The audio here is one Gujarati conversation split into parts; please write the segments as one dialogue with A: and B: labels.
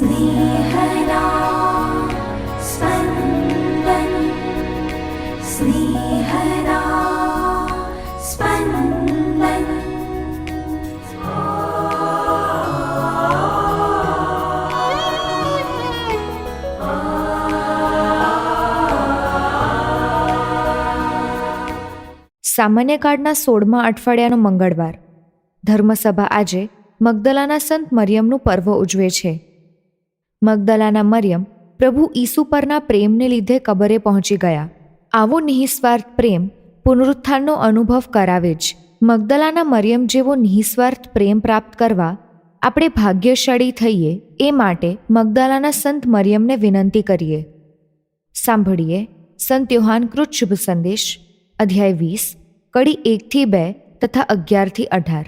A: स्नेहदा स्पन्दन् स्नेहदा स्पन्दन्
B: સામાન્ય કાળના સોળમા અઠવાડિયાનો મંગળવાર ધર્મસભા આજે મગદલાના સંત મરિયમનું પર્વ ઉજવે છે મગદલાના મરિયમ પ્રભુ ઈસુ પરના પ્રેમને લીધે કબરે પહોંચી ગયા. આવો નિઃસ્વાર્થ પ્રેમ પુનરુત્થાનનો અનુભવ કરાવે જ. મગદલાના મરિયમ જેવો નિઃસ્વાર્થ પ્રેમ પ્રાપ્ત કરવા આપણે ભાગ્યશાળી થઈએ એ માટે મગદલાના સંત મરિયમને વિનંતી કરીએ. સાંભળીએ સંત યોહાનકૃત શુભ સંદેશ, અધ્યાય વીસ, કડી એકથી બે તથા અગિયારથી અઢાર.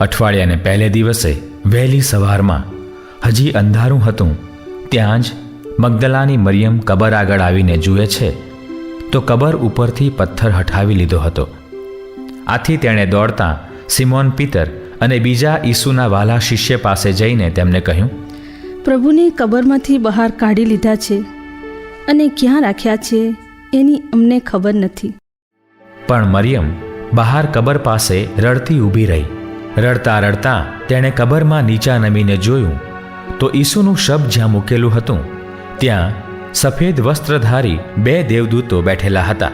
C: અઠવાડિયાને પહેલે દિવસે વહેલી સવારમાં હજી અંધારું હતું. ત્યાં જ મગદલાની મરિયમ કબર આગળ આવીને જુએ છે. તો કબર ઉપરથી પથ્થર હટાવી લીધો હતો. આથી તેણે દોડતા સિમોન પિતર અને બીજા ઈસુના વાલા શિષ્ય પાસે જઈને તેમને કહ્યું
D: પ્રભુને કબરમાંથી બહાર કાઢી લીધા છે અને ક્યાં રાખ્યા છે એની અમને ખબર નથી.
C: પણ મરિયમ બહાર કબર પાસે રડતી ઊભી રહી. રડતા રડતા તેણે કબરમાં નીચા નમીને જોયું તો ઈસુનું શબ જ્યાં મૂકેલું હતું ત્યાં સફેદ વસ્ત્રધારી બે દેવદૂતો બેઠેલા હતા.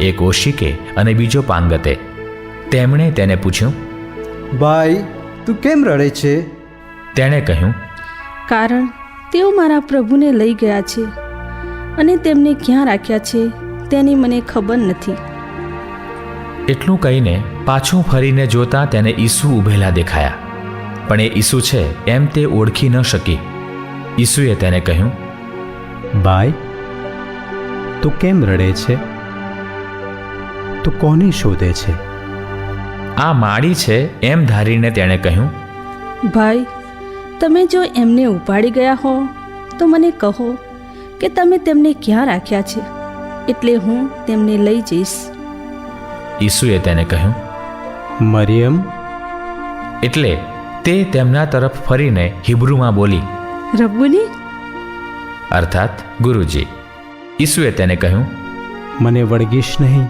C: એક ઓશિકે અને બીજો પાંગતે. તેમણે તેને પૂછ્યું
E: ભાઈ તું કેમ રડે છે?
C: તેણે કહ્યું
D: કારણ તેઓ મારા પ્રભુને લઈ ગયા છે અને તેમને ક્યાં રાખ્યા છે તેની મને ખબર નથી.
C: એટલું કહીને પાછું ફરીને જોતા તેને ઈસુ ઊભેલા દેખાયા. પણ એ ઈસુ છે એમ તે ઓળખી ન શકી. ઈસુએ તેને કહ્યું
E: ભાઈ તું કેમ રડે છે? તું કોને શોધે છે?
C: આ માળી છે એમ ધારીને તેણે કહ્યું
D: ભાઈ તમે જો એમને ઉપાડી ગયા હો તો મને કહો કે તમે તેમને ક્યાં રાખ્યા છે? એટલે હું તેમને લઈ જઈશ.
C: ઈસુએ તેને કહ્યું
E: મરિયમ
C: એટલે તે તેમના તરફ ફરીને હિબ્રુમાં બોલી
D: રબ્બુની?
C: અર્થાત ગુરુજી ઈસુએ તેને કહ્યું
E: મને વળગીશ નહીં.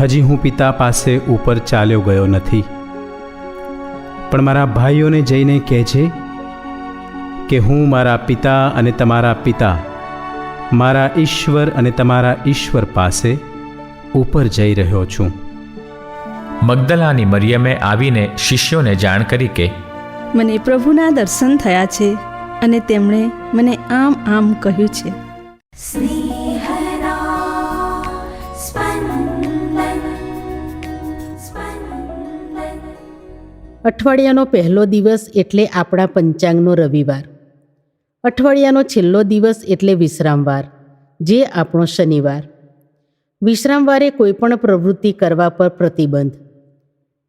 E: હજી હું પિતા પાસે ઉપર ચાલ્યો ગયો નથી. પણ મારા ભાઈઓને જઈને કહેજે કે હું મારા પિતા અને તમારા પિતા મારા ઈશ્વર અને તમારા ઈશ્વર પાસે ઉપર જઈ રહ્યો છું.
C: મગદલાની મરિયમે આવીને શિષ્યોને જાણ કરી કે
D: મને પ્રભુના દર્શન થયા છે અને તેમણે મને આમ આમ કહ્યું છે.
F: અઠવાડિયાનો પહેલો દિવસ એટલે આપણા પંચાંગનો રવિવાર. અઠવાડિયાનો છેલ્લો દિવસ એટલે વિશ્રામવાર જે આપણો શનિવાર. વિશ્રામવારે કોઈપણ પ્રવૃત્તિ કરવા પર પ્રતિબંધ.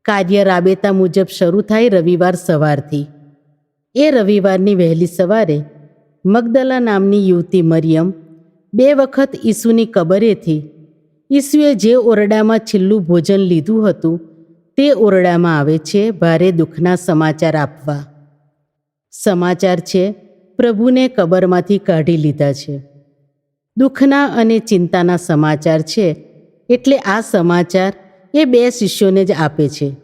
F: કાર્ય રાબેતા મુજબ શરૂ થાય રવિવાર સવારથી. એ રવિવારની વહેલી સવારે મગદલા નામની યુવતી મરિયમ બે વખત ઈસુની કબરેથી ઈસુએ જે ઓરડામાં છેલ્લું ભોજન લીધું હતું તે ઓરડામાં આવે છે ભારે દુઃખના સમાચાર આપવા. સમાચાર છે, પ્રભુને કબરમાંથી કાઢી લીધા છે. દુઃખના અને ચિંતાના સમાચાર છે, એટલે આ સમાચાર એ બે શિષ્યોને જ આપે છે.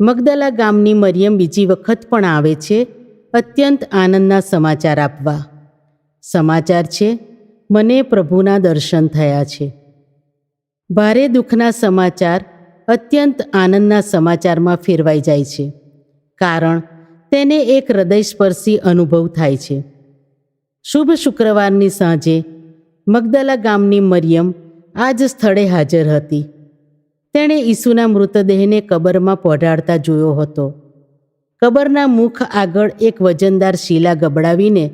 F: મગદલા ગામની મરિયમ બીજી વખત પણ આવે છે, અત્યંત આનંદના સમાચાર આપવા. સમાચાર છે, મને પ્રભુના દર્શન થયા છે. ભારે દુઃખના સમાચાર અત્યંત આનંદના સમાચારમાં ફેરવાઈ જાય છે, કારણ તેને એક હૃદયસ્પર્શી અનુભવ થાય છે. શુભ શુક્રવારની સાંજે મગદલા ગામની મરિયમ આ જ સ્થળે હાજર હતી. તેણે ઈસુના મૃતદેહને કબરમાં પહોંચાડતા જોયો હતો. કબરના મુખ આગળ એક વજનદાર શીલા ગબડાવીને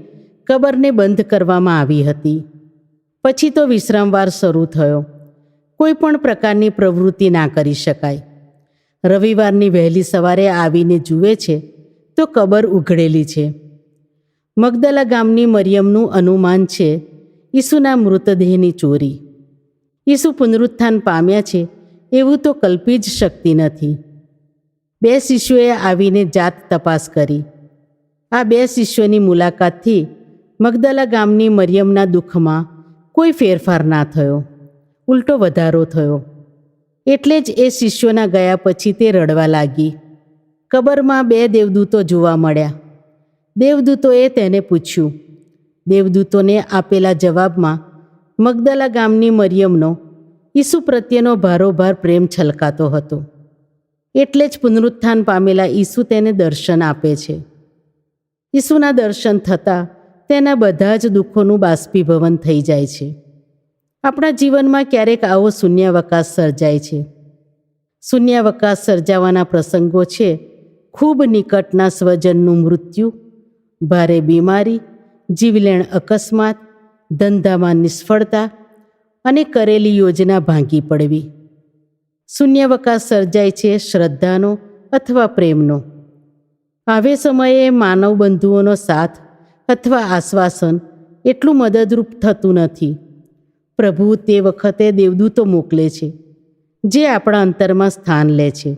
F: કબરને બંધ કરવામાં આવી હતી. પછી તો વિશ્રામવાર શરૂ થયો. કોઈ પણ પ્રકારની પ્રવૃત્તિ ના કરી શકાય. રવિવારની વહેલી સવારે આવીને જુએ છે તો કબર ઉઘડેલી છે. મગદલા ગામની મરિયમનું અનુમાન છે ઈસુના મૃતદેહની ચોરી. ઈસુ પુનરુત્થાન પામ્યા છે એવું તો કલ્પી જ શકતી નથી. બે શિષ્યોએ આવીને જાત તપાસ કરી.
G: આ બે શિષ્યોની મુલાકાતથી મગદલા ગામની મરિયમના દુઃખમાં કોઈ ફેરફાર ના થયો. ઉલટો વધારો થયો. એટલે જ એ શિષ્યોના ગયા પછી તે રડવા લાગી. કબરમાં બે દેવદૂતો જોવા મળ્યા. દેવદૂતોએ તેને પૂછ્યું. દેવદૂતોને આપેલા જવાબમાં મગદલા ગામની મરિયમનો ઈસુ પ્રત્યેનો ભારોભાર પ્રેમ છલકાતો હતો. એટલે જ પુનરુત્થાન પામેલા ઈસુ તેને દર્શન આપે છે. ઈસુના દર્શન થતાં તેના બધા જ દુઃખોનું બાષ્પીભવન થઈ જાય છે. આપણા જીવનમાં ક્યારેક આવો શૂન્યાવકાશ સર્જાય છે. શૂન્યાવકાશ સર્જાવાના પ્રસંગો છે. ખૂબ નિકટના સ્વજનનું મૃત્યુ, ભારે બીમારી, જીવલેણ અકસ્માત, ધંધામાં નિષ્ફળતા અને કરેલી યોજના ભાંગી પડવી. શૂન્યાવકાશ સર્જાય છે શ્રદ્ધાનો અથવા પ્રેમનો. આવે સમયે માનવ બંધુઓનો સાથ અથવા આશ્વાસન એટલું મદદરૂપ થતું નથી. પ્રભુ તે વખતે દેવદૂતો મોકલે છે, જે આપણા અંતરમાં સ્થાન લે છે.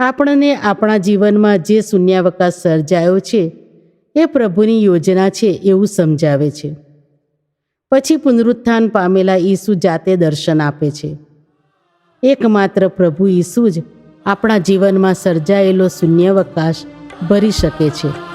G: આપણને આપણા જીવનમાં જે શૂન્યાવકાશ સર્જાયો છે, એ પ્રભુની યોજના છે એવું સમજાવે છે. પછી પુનરુત્થાન પામેલા ઈસુ જાતે દર્શન આપે છે. એકમાત્ર પ્રભુ ઈસુ જ આપણા જીવનમાં સર્જાયેલો શૂન્યાવકાશ ભરી શકે છે.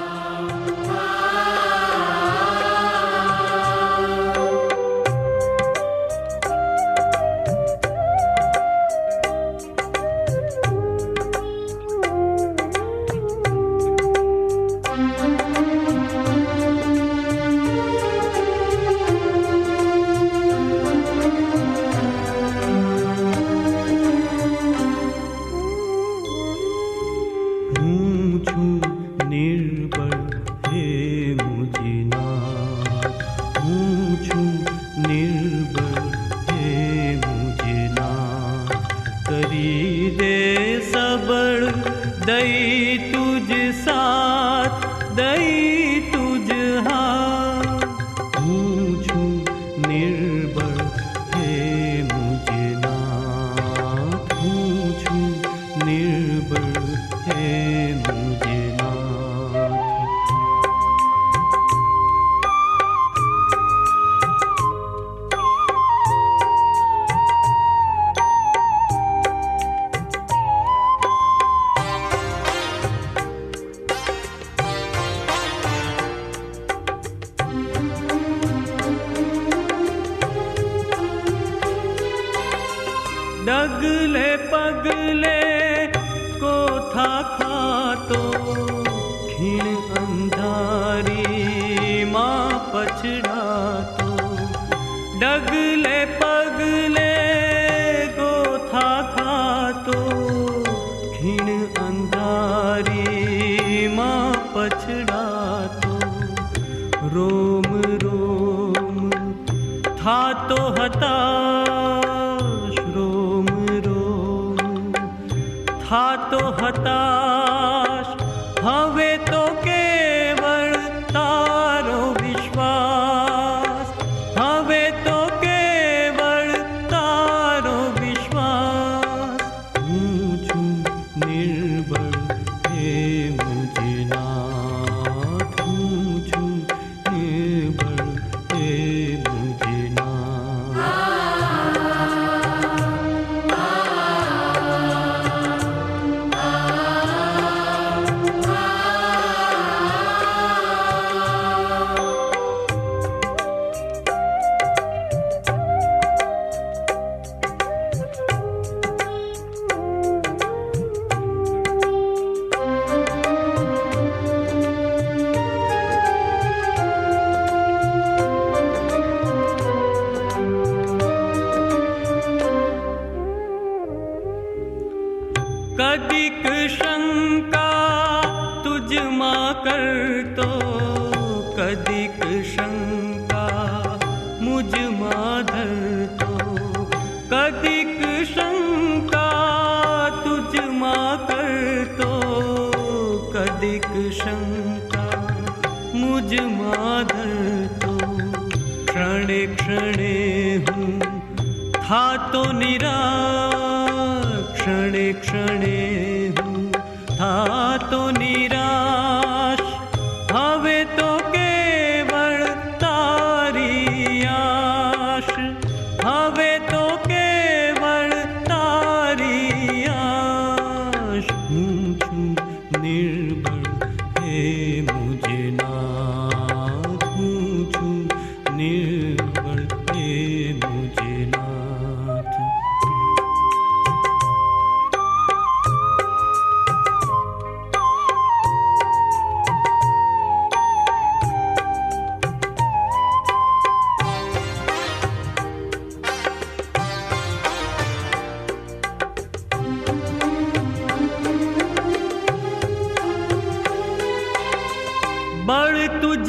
G: डगले पगले को था पच्छडा तो रोम रोम थातो हता रोम रो थो हता कदिक शङ्का तुझ मा करतो कदिक शङ्का मुज माधो क्षण क्षणे था तो निरा। क्षण क्षणे तो निरा